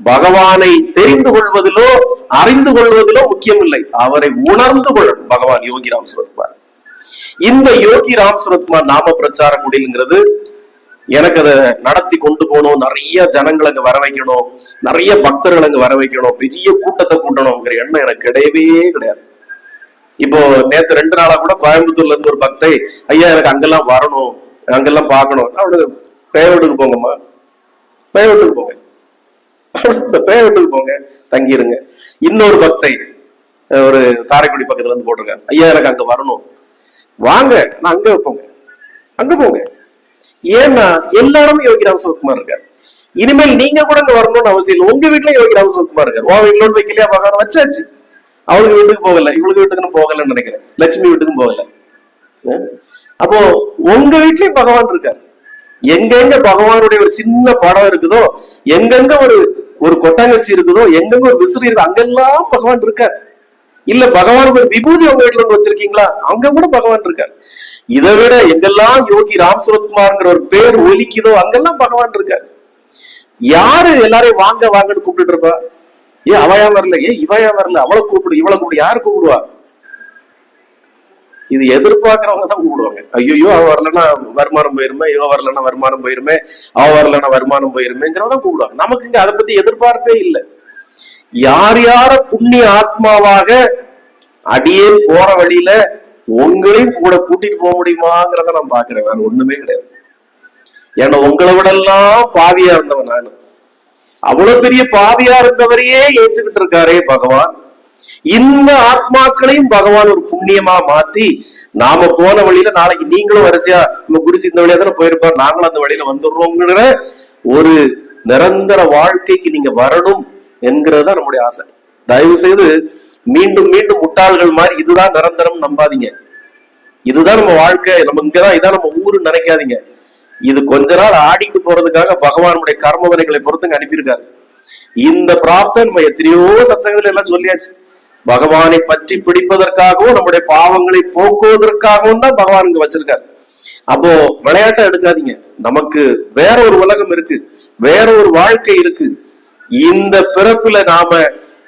பகவானை தெரிந்து கொள்வதிலோ அறிந்து கொள்வதிலோ முக்கியம் இல்லை அவரை உணர்ந்து கொள்ளும் பகவான் யோகி ராம் சுரத்குமார் இந்த யோகி ராம் சுரத்குமார் நாம பிரச்சார குடிலுங்கிறது எனக்கு அதை நடத்தி கொண்டு போகணும் நிறைய ஜனங்களை அங்க வர வைக்கணும் நிறைய பக்தர்கள் அங்க வர வைக்கணும் பெரிய கூட்டத்தை கூட்டணுங்கிற எண்ணம் எனக்கு கிடையவே கிடையாது. இப்போ நேத்து ரெண்டு நாளா கூட கோயம்புத்தூர்ல இருந்து ஒரு பக்தை ஐயா எனக்கு அங்கெல்லாம் வரணும் அங்கெல்லாம் பார்க்கணும். அவனுக்கு பேயோட்டுக்கு போங்கம்மா. பேயோட்டுக்கு போங்க. பேயோட்டுக்கு போங்க தங்கிடுங்க இன்னொரு பக்தை ஒரு காரைக்குடி பக்கத்துல இருந்து போட்டிருக்காங்க ஐயா எனக்கு அங்க வரணும். வாங்க நான் அங்க போங்க. அங்க போங்க. ஏன்னா எல்லாருமே யோகி ராம சுரத்குமார் இருக்காரு. இனிமேல் நீங்க கூட இங்க வரணும்னு அவசியம் இல்லை. உங்க வீட்டுல யோகி ராம சுரத்குமார் இருக்காரு. உன் வீட்டுல வைக்கலையா பகவான் வச்சாச்சு. அவளுக்கு வீட்டுக்கு போகல. இவளுக்கு வீட்டுக்குன்னு போகலன்னு நினைக்கிறேன். லட்சுமி வீட்டுக்கும் போகல. அப்போ உங்க வீட்லயும் பகவான் இருக்காரு. எங்கெங்க பகவானுடைய ஒரு சின்ன படம் இருக்குதோ எங்கெங்க ஒரு ஒரு கொட்டாங்கச்சி இருக்குதோ எங்கெங்க ஒரு விசிறி இருக்கு அங்கெல்லாம் பகவான் இருக்கார். இல்ல பகவானுக்கு ஒரு விபூதி உங்க வீட்டுல இருந்து வச்சிருக்கீங்களா? அங்க கூட பகவான் இருக்கார். இதை விட எங்கெல்லாம் யோகி ராம் சுரத்குமார்ங்கிற ஒரு பேர் ஒலிக்குதோ அங்கெல்லாம் பகவான் இருக்கார். யாரு எல்லாரையும் வாங்க வாங்கன்னு கூப்பிட்டு இருப்பா? ஏ அவையா வரல? ஏன் இவையா வரல? அவளை கூப்பிடு இவளை கூப்பிடு. யாரு கூப்பிடுவா? இது எதிர்பார்க்கறவங்க தான் கூப்பிடுவாங்க ஐயோ அவ வரலன்னா வருமானம் போயிருமே இவ வரலன்னா வருமானம் போயிருமே அவ வரலன்னா வருமானம் போயிருமேங்கிறத கூப்பிடுவாங்க நமக்கு இங்க அதை பத்தி எதிர்பார்ப்பே இல்லை. யார் யார புண்ணிய ஆத்மாவாக அடியேன் போற வழியில உங்களையும் கூட கூட்டிட்டு போக முடியுமாங்கிறத நான் பாக்குறேன் வேற ஒண்ணுமே கிடையாது. ஏன்னா உங்களை விட எல்லாம் பாவியா இருந்தவன் நானு. அவ்வளவு பெரிய பாவியா இருந்தவரையே ஏற்றுக்கிட்டு இருக்காரே பகவான். இந்த ஆத்மாக்களையும் பகவான் ஒரு புண்ணியமா மாத்தி நாம போன வழியில நாளைக்கு நீங்களும் வரிசையா நம்ம குருசி இந்த வழியா தானே போயிருப்பார் நாங்களும் அந்த வழியில வந்துடுறோங்கிற ஒரு நிரந்தர வாழ்க்கைக்கு நீங்க வரணும் என்கிறது தான் நம்முடைய ஆசை. தயவு செய்து மீண்டும் மீண்டும் முட்டாள்கள் மாதிரி இதுதான் நிரந்தரம் நம்பாதீங்க. இதுதான் நம்ம வாழ்க்கை. நம்ம இங்கதான் இதான் நம்ம ஊரு நினைக்காதீங்க. இது கொஞ்ச நாள் ஆடிட்டு போறதுக்காக பகவானுடைய கர்ம கர்மவனைகளை பொறுத்துங்க அனுப்பியிருக்காரு. இந்த பிராப்தம் நம்ம எத்தனையோ சத்சங்கத்துல எல்லாம் சொல்லியாச்சு. பகவானை பற்றி பிடிப்பதற்காகவும் நம்முடைய பாவங்களை போக்குவதற்காகவும் தான் பகவான் இங்க வச்சிருக்காரு. அப்போ விளையாட்டை எடுக்காதீங்க. நமக்கு வேற ஒரு உலகம் இருக்கு. வேற ஒரு வாழ்க்கை இருக்கு. இந்த பிறப்புல நாம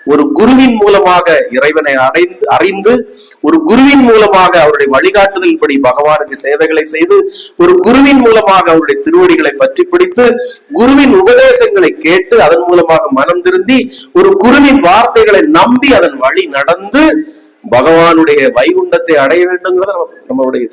ஒரு குருவின் மூலமாக இறைவனை அடைந்து அறிந்து ஒரு குருவின் மூலமாக அவருடைய வழிகாட்டுதல் படி பகவானுக்கு சேவைகளை செய்து ஒரு குருவின் மூலமாக அவருடைய திருவடிகளை பற்றி பிடித்து குருவின் உபதேசங்களை கேட்டு அதன் மூலமாக மனம் திருந்தி ஒரு குருவின் வார்த்தைகளை நம்பி அதன் வழி நடந்து பகவானுடைய வைகுண்டத்தை அடைய வேண்டுங்கிறது நம்ம நம்மளுடைய